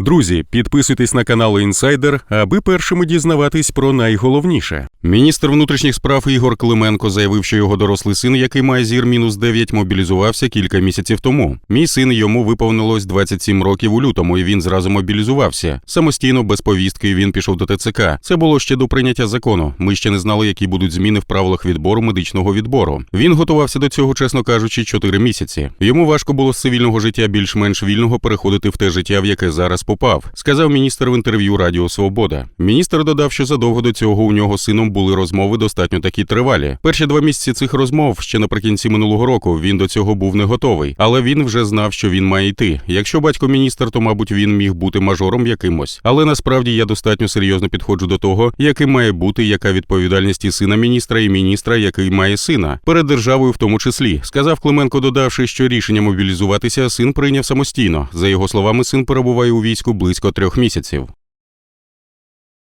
Друзі, підписуйтесь на канал Інсайдер, аби першими дізнаватись про найголовніше. Міністр внутрішніх справ Ігор Клименко заявив, що його дорослий син, який має зір мінус 9, мобілізувався кілька місяців тому. Мій син йому виповнилось 27 років у лютому, і він зразу мобілізувався. Самостійно, без повістки, він пішов до ТЦК. Це було ще до прийняття закону. Ми ще не знали, які будуть зміни в правилах відбору медичного відбору. Він готувався до цього, чесно кажучи, 4 місяці. Йому важко було з цивільного життя більш-менш вільного переходити в те життя, в яке зараз попав, сказав міністр в інтерв'ю Радіо Свобода. Міністр додав, що задовго до цього у нього з сином були розмови достатньо такі тривалі. Перші два місяці цих розмов ще наприкінці минулого року він до цього був не готовий, але він вже знав, що він має йти. Якщо батько міністр, то мабуть він міг бути мажором якимось. Але насправді я достатньо серйозно підходжу до того, яким має бути яка відповідальність і сина міністра і міністра, який має сина, перед державою в тому числі, сказав Клименко, додавши, що рішення мобілізуватися син прийняв самостійно. За його словами, син перебуває у війську близько трьох місяців.